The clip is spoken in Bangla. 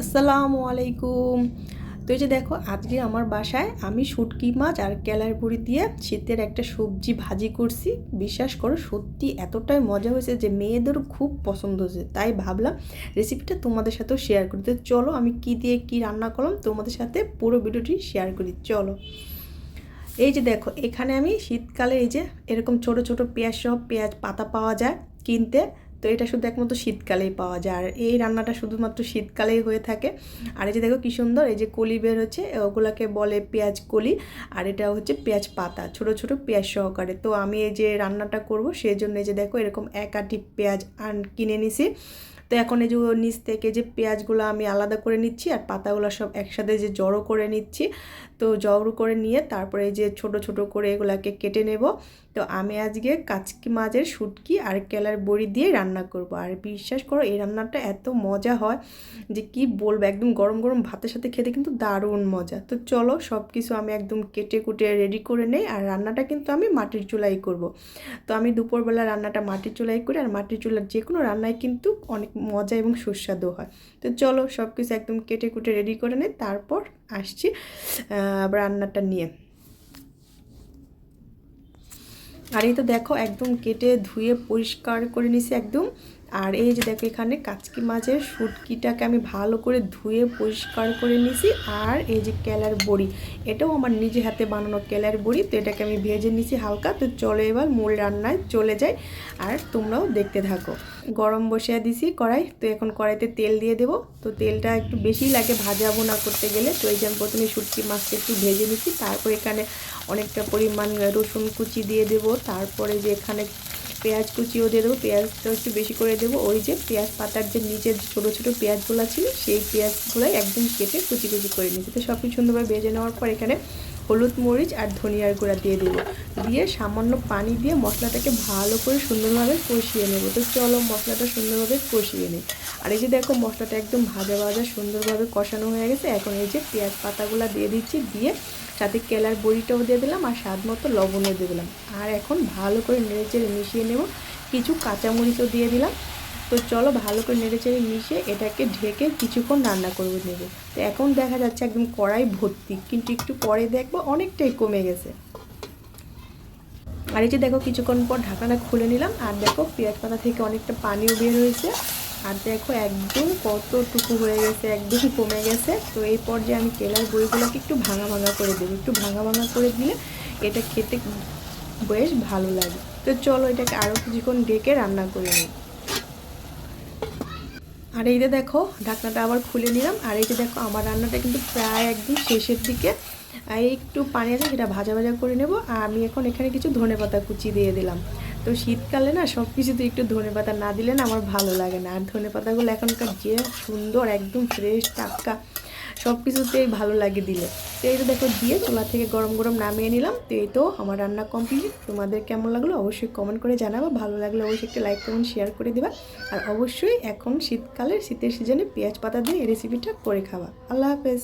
আসসালামু আলাইকুম। তো এই যে দেখো, আজকে আমার বাসায় আমি শুটকি মাছ আর কেলার বড়ি দিয়ে শীতের একটা সবজি ভাজি করছি। বিশ্বাস করো, সত্যি এতটাই মজা হয়েছে যে মেয়েদেরও খুব পছন্দ হয়েছে। তাই ভাবলাম রেসিপিটা তোমাদের সাথেও শেয়ার করি। তো চলো, আমি কি দিয়ে কি রান্না করলাম তোমাদের সাথে পুরো ভিডিওটি শেয়ার করি। চলো। এই যে দেখো, এখানে আমি শীতকালে এই যে এরকম ছোট ছোট পেঁয়াজ সহ পেঁয়াজ পাতা পাওয়া যায় কিনতে। তো এটা শুধু একমাত্র শীতকালেই পাওয়া যায়। আর এই রান্নাটা শুধুমাত্র শীতকালেই হয়ে থাকে। আর এই যে দেখো কী সুন্দর, এই যে কলি বের হচ্ছে ওগুলোকে বলে পেঁয়াজ কলি, আর এটা হচ্ছে পেঁয়াজ পাতা, ছোট ছোট পেঁয়াজ সহকারে। তো আমি এই যে রান্নাটা করব, সেই জন্য এই যে দেখো এরকম এক আটি পেঁয়াজ আন কিনে নিছি। তো এখন এই যে নিচ থেকে যে পেঁয়াজগুলো আমি আলাদা করে নিচ্ছি আর পাতাগুলো সব একসাথে যে জড়ো করে নিচ্ছি, তো জড়ো করে নিয়ে তারপরে যে ছোট ছোট করে এগুলাকে কেটে নেব। তো আমি আজকে কাচকি মাছের শুটকি আর কেলার বড়ি দিয়ে রান্না করব। আর বিশ্বাস করো এই রান্নাটা এত মজা হয় যে কি বলব, একদম গরম গরম ভাতের সাথে খেতে কিন্তু দারুণ মজা। তো চলো সব কিছু আমি একদম কেটে কুটে রেডি করে নেই আর রান্নাটা কিন্তু আমি মাটির চুলাই করব। তো আমি দুপুরবেলা রান্নাটা মাটির চুলাই করি আর মাটির চুলার যে কোনো রান্নায় কিন্তু অনেক মজা এবং সুস্বাদু হয়। তো চলো সব কিছু একদম কেটে কুটে রেডি করে নে, তারপর আসছি রান্নাটা নিয়ে। আর এই তো দেখো, একদম কেটে ধুয়ে পরিষ্কার করে নিছি একদম। আর এই যে দেখো এখানে কাচকি মাছের শুটকিটাকে আমি ভালো করে ধুয়ে পরিষ্কার করে নিছি আর এই যে কেলার বড়ি, এটাও আমার নিজে হাতে বানানো কেলার বড়ি, তো এটাকে আমি ভেজে নিছি হালকা। তো চলো এবার মূল রান্নায় চলে যাই আর তোমরাও দেখতে থাকো। গরম বসিয়ে দিছি কড়াই, তো এখন কড়াইতে তেল দিয়ে দেবো। তো তেলটা একটু বেশি লাগে ভাজা বোনা করতে গেলে। তো এই যে আমি প্রথমে শুটকি মাছটা একটু ভেজে নিছি তারপর এখানে অনেকটা পরিমাণ রসুন কুচি দিয়ে দেবো। তারপরে যে এখানে পেঁয়াজ কুচিও দিয়ে দেবো। পেঁয়াজটা একটু বেশি করে দেবো। ওই যে পেঁয়াজ পাতার যে নিচের ছোটো ছোটো পেঁয়াজগুলো ছিল সেই পেঁয়াজগুলোই একদম কেটে কুচি কুচি করে নিয়েছি তো সব কিছু সুন্দরভাবে ভেজে নেওয়ার পর এখানে হলুদ মরিচ আর ধনিয়ার গুঁড়া দিয়ে দেবো। দিয়ে সামান্য পানি দিয়ে মশলাটাকে ভালো করে সুন্দরভাবে কষিয়ে নেব। তো চলো মশলাটা সুন্দরভাবে কষিয়ে নিই। আর এই যে দেখো মশলাটা একদম ভাজা ভাজা সুন্দরভাবে কষানো হয়ে গেছে। এখন এই যে পেঁয়াজ পাতাগুলো দিয়ে দিচ্ছি। দিয়ে সাথে কেলার বড়িটাও দিয়ে দিলাম আর স্বাদ মতো লবণও দিয়ে দিলাম। আর এখন ভালো করে নেড়ে চেড়ে মিশিয়ে নেব। কিছু কাঁচামরিচও দিয়ে দিলাম। তো চলো ভালো করে নেড়ে চেড়ে মিশিয়ে এটাকে ঢেকে কিছুক্ষণ রান্না করবে নেবে। তো এখন দেখা যাচ্ছে একদম কড়াই ভর্তি, কিন্তু একটু পরে দেখব অনেকটাই কমে গেছে। আর এই যে দেখো কিছুক্ষণ পর ঢাকনাটা খুলে নিলাম। আর দেখো পেঁয়াজ পাতা থেকে অনেকটা পানিও বের হয়েছে। আর দেখো একদম কতটুকু হয়ে গেছে, একদম কমে গেছে। তো এই পর্যায়ে আমি কেলার বইগুলোকে একটু ভাঙা ভাঙা করে দেবো। একটু ভাঙা ভাঙা করে দিলে এটা খেতে বেশ ভালো লাগে। তো চলো এটাকে আরও কিছুক্ষণ ডেকে রান্না করে নিই। আর এই যে দেখো, ঢাকনাটা আবার খুলে নিলাম। আর এই যে দেখো, আমার রান্নাটা কিন্তু প্রায় একদম শেষের দিকে। একটু পানি আছে, সেটা ভাজা ভাজা করে নেব। আর আমি এখন এখানে কিছু ধনে পাতা কুচি দিয়ে দিলাম। তো শীতকালে না সব কিছুতে একটু ধনে পাতা না দিলে না আমার ভালো লাগে না। আর ধনে পাতাগুলো এখনকার যে সুন্দর, একদম ফ্রেশ টাটকা সব কিছুতেই ভালো লাগে দিলে। তো এই তো দেখো, দিয়ে চুলা থেকে গরম গরম নামিয়ে নিলাম। তো এই তো আমার রান্না কমপ্লিট তোমাদের কেমন লাগল অবশ্যই কমেন্ট করে জানাব। ভালো লাগলে অবশ্যই একটা লাইক কমেন্ট শেয়ার করে দেবা। আর অবশ্যই এখন শীতকালে শীতের সিজনে পেঁয়াজ পাতা দিয়ে এই রেসিপিটা করে খাওয়া আল্লাহ হাফেজ।